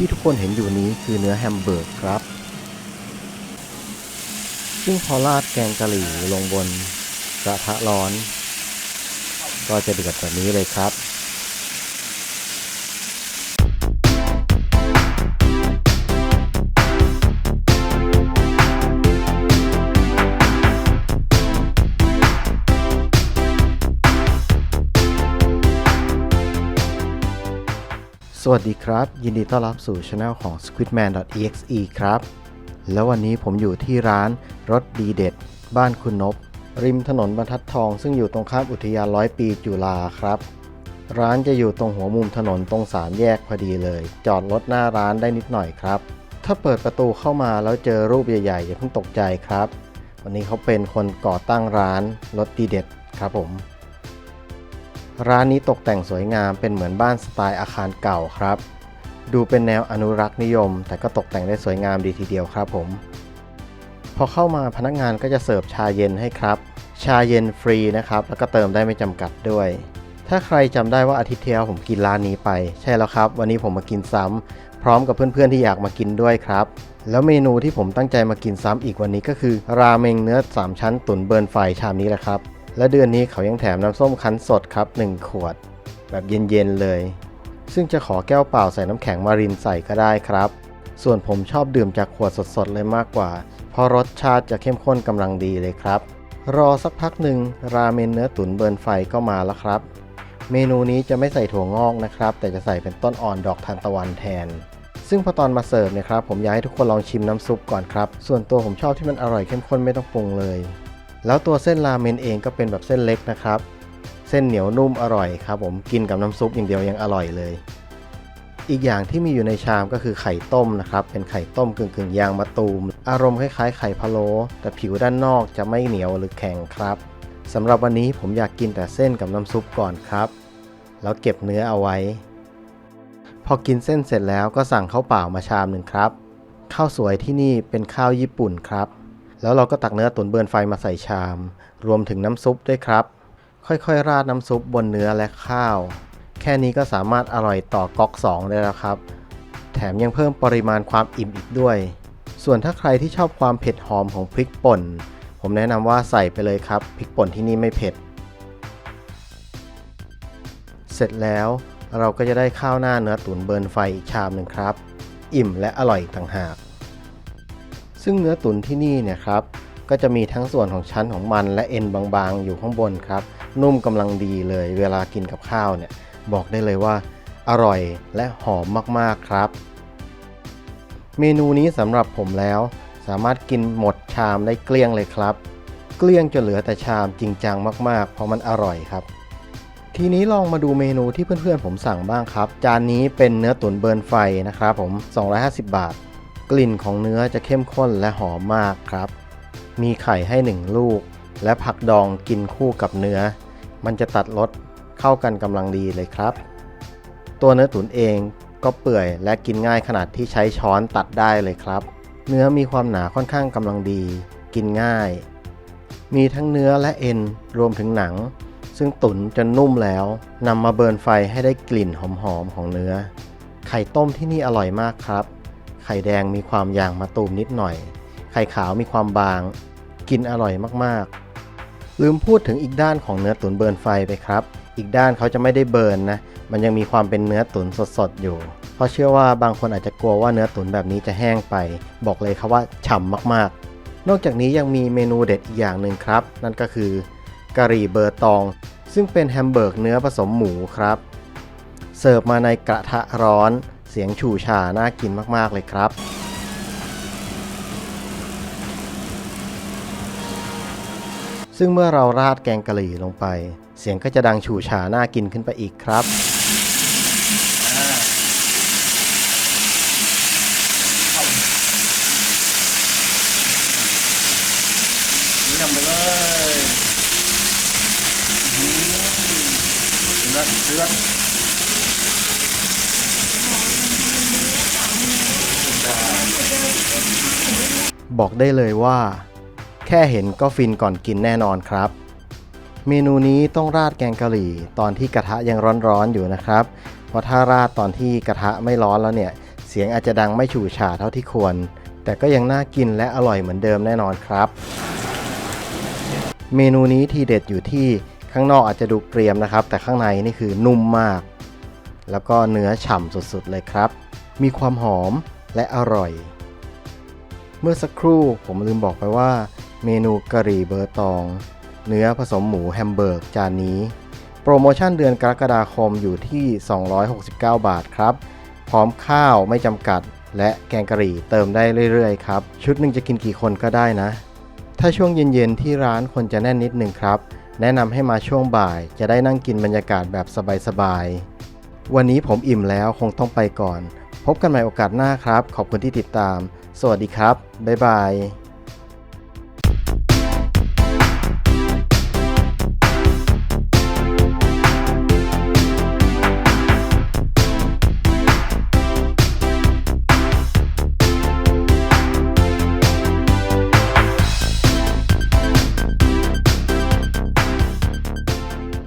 ที่ทุกคนเห็นอยู่นี้คือเนื้อแฮมเบอร์กครับ ซึ่งพอราดแกงกะหรี่ลงบนกระทะร้อน ก็จะเดือดแบบนี้เลยครับ วัสดีครับ ยินดีต้อนรับสู่ช anel ของ squidman.exe ครับ แล้ววันนี้ผมอยู่ที่ร้านรสดีเด็ด บ้านคุณนบ ริมถนนบรรทัดทอง ซึ่งอยู่ตรงข้ามอุทยานร้อยปีจุฬาครับ ร้านจะอยู่ตรงหัวมุมถนนตรงสามแยกพอดีเลย จอดรถหน้าร้านได้นิดหน่อยครับ ถ้าเปิดประตูเข้ามาแล้วเจอรูปใหญ่ๆอย่าเพิ่งตกใจครับ วันนี้เขาเป็นคนก่อตั้งร้านรสดีเด็ดครับผม ร้านนี้ตกแต่งสวยงามเป็นเหมือนบ้านสไตล์อาคารเก่าครับ ดูเป็นแนวอนุรักษ์นิยม แต่ก็ตกแต่งได้สวยงามดีทีเดียวครับผม พอเข้ามาพนักงานก็จะเสิร์ฟชาเย็นให้ครับ ชาเย็นฟรีนะครับ แล้วก็เติมได้ไม่จำกัดด้วย ถ้าใครจำได้ว่าอาทิตย์ที่แล้วผมกินร้านนี้ไป ใช่แล้วครับ วันนี้ผมมากินซ้ำพร้อมกับเพื่อนๆที่อยากมากินด้วยครับ แล้วเมนูที่ผมตั้งใจมากินซ้ำอีกวันนี้ก็คือ ราเมงเนื้อ 3 ชั้นตุ๋นเบิร์นไฟชามนี้แหละครับ และเดือนนี้เขายังแถมน้ำส้มคั้นสดครับ 1 ขวด แบบเย็นๆเลย ซึ่งจะขอแก้วเปล่าใส่น้ำแข็งมารินใส่ก็ได้ครับ ส่วนผมชอบดื่มจากขวดสดๆเลยมากกว่า เพราะรสชาติจะเข้มข้นกำลังดีเลยครับ รอสักพักหนึ่งราเมนเนื้อตุ๋นเบิร์นไฟก็มาแล้วครับ เมนูนี้จะไม่ใส่ถั่วงอกนะครับ แต่จะใส่เป็นต้นอ่อนดอกทานตะวันแทนซึ่งพอตอนมาเสิร์ฟเนี่ยครับผมอยากให้ทุกคนลองชิมน้ำซุปก่อนครับ ส่วนตัวผมชอบที่มันอร่อยเข้มข้นไม่ต้องปรุงเลย แล้วตัวเส้นราเมนเองก็เป็นแบบเส้นเล็กนะครับ เส้นเหนียวนุ่มอร่อยครับผมกินกับน้ำซุปอย่างเดียวยังอร่อยเลย อีกอย่างที่มีอยู่ในชามก็คือไข่ต้มนะครับ เป็นไข่ต้มกึ่งกึ่งๆยางมะตูม อารมณ์คล้ายๆไข่พะโล้แต่ผิวด้านนอกจะไม่เหนียวหรือแข็งครับสำหรับวันนี้ผมอยากกินแต่เส้นกับน้ำซุปก่อนครับ แล้วเก็บเนื้อเอาไว้ พอกินเส้นเสร็จแล้วก็สั่งข้าวเปล่ามาชามหนึ่งครับ ข้าวสวยที่นี่เป็นข้าวญี่ปุ่นครับ แล้วเราก็ตักเนื้อตุ๋นเบิร์นไฟมาใส่ชาม รวมถึงน้ำซุปด้วยครับ ค่อยๆ ราดน้ำซุปบนเนื้อและข้าว แค่นี้ก็สามารถอร่อยต่อก๊อก 2 ได้แล้วครับ แถมยังเพิ่มปริมาณความอิ่มอีกด้วย ส่วนถ้าใครที่ชอบความเผ็ดหอมของพริกป่น ผมแนะนำว่าใส่ไปเลยครับ พริกป่นที่นี่ไม่เผ็ด เสร็จแล้วเราก็จะได้ข้าวหน้าเนื้อตุ๋นเบิร์นไฟอีกชามหนึ่งครับ อิ่มและอร่อยต่างหาก ซึ่งเนื้อตุ๋นที่นี่เนี่ยครับก็จะมีทั้งส่วนของชั้นของมันและเอ็นบางๆ อยู่ข้างบนครับ นุ่มกำลังดีเลยเวลากินกับข้าวเนี่ยบอกได้เลยว่า อร่อยและหอมมากๆครับ เมนูนี้สำหรับผมแล้ว สามารถกินหมดชามได้เกลี้ยงเลยครับ เกลี้ยงจนเหลือแต่ชามจริงจังมากๆ เพราะมันอร่อยครับ ทีนี้ลองมาดูเมนูที่เพื่อนๆผมสั่งบ้างครับ จานนี้เป็นเนื้อตุ๋นเบิร์นไฟนะครับผม 250 บาท กลิ่นของเนื้อจะเข้มข้นและหอมมากครับ มีไข่ให้1ลูก และผักดองกินคู่กับเนื้อ มันจะตัดรสเข้ากันกำลังดีเลยครับ ตัวเนื้อตุ๋นเองก็เปื่อยและกินง่ายขนาดที่ใช้ช้อนตัดได้เลยครับ เนื้อมีความหนาค่อนข้างกำลังดี กินง่าย มีทั้งเนื้อและเอ็นรวมถึงหนัง ซึ่งตุ๋นจนนุ่มแล้วนำมาเบิร์นไฟให้ได้กลิ่นหอมๆของเนื้อ ไข่ต้มที่นี่อร่อยมากครับ ไข่แดงมีความยางมะตูมนิดหน่อย ไข่ขาวมีความบาง กินอร่อยมากๆ ลืมพูดถึงอีกด้านของเนื้อตุ๋นเบิร์นไฟไปครับ อีกด้านเขาจะไม่ได้เบิร์นนะ มันยังมีความเป็นเนื้อตุ๋นสดๆอยู่ เพราะเชื่อว่าบางคนอาจจะกลัวว่าเนื้อตุ๋นแบบนี้จะแห้งไป บอกเลยครับว่าฉ่ำมากๆ นอกจากนี้ยังมีเมนูเด็ดอีกอย่างหนึ่งครับ นั่นก็คือกะหรี่เบอร์ตอง ซึ่งเป็นแฮมเบอร์กเนื้อผสมหมูครับ เสิร์ฟมาในกระทะร้อน เสียงฉู่ฉาน่ากินมากๆเลยครับ ซึ่งเมื่อเราราดแกงกะหรี่ลงไป เสียงก็จะดังฉู่ฉาน่ากินขึ้นไปอีกครับนี่ทำไปเลยเลือดเลือด บอกได้เลยว่า แค่เห็นก็ฟินก่อนกินแน่นอนครับ เมนูนี้ต้องราดแกงกะหรี่ตอนที่กระทะยังร้อนๆอยู่นะครับ เพราะถ้าราดตอนที่กระทะไม่ร้อนแล้วเนี่ย เสียงอาจจะดังไม่ฉู่ฉาดเท่าที่ควร แต่ก็ยังน่ากินและอร่อยเหมือนเดิมแน่นอนครับ เมนูนี้ทีเด็ดอยู่ที่ข้างนอกอาจจะดูเกรียมนะครับ แต่ข้างในนี่คือนุ่มมาก แล้วก็เนื้อฉ่ำสุดๆเลยครับ มีความหอมและอร่อย เมื่อสักครู่ผมลืมบอกไปว่า เมนูกะหรี่เบอร์ตอง เนื้อผสมหมูแฮมเบอร์กจานนี้ โปรโมชั่นเดือนกรกฎาคมอยู่ที่ 269 บาทครับ พร้อมข้าวไม่จำกัด และแกงกะหรี่เติมได้เรื่อยๆครับ ชุดหนึ่งจะกินกี่คนก็ได้นะ ถ้าช่วงเย็นๆที่ร้านคนจะแน่นนิดนึงครับ แนะนำให้มาช่วงบ่ายจะได้นั่งกินบรรยากาศแบบสบายๆวันนี้ผมอิ่มแล้วคงต้องไปก่อน พบกันใหม่โอกาสหน้าครับ ขอบคุณที่ติดตาม สวัสดีครับ บ๊ายบาย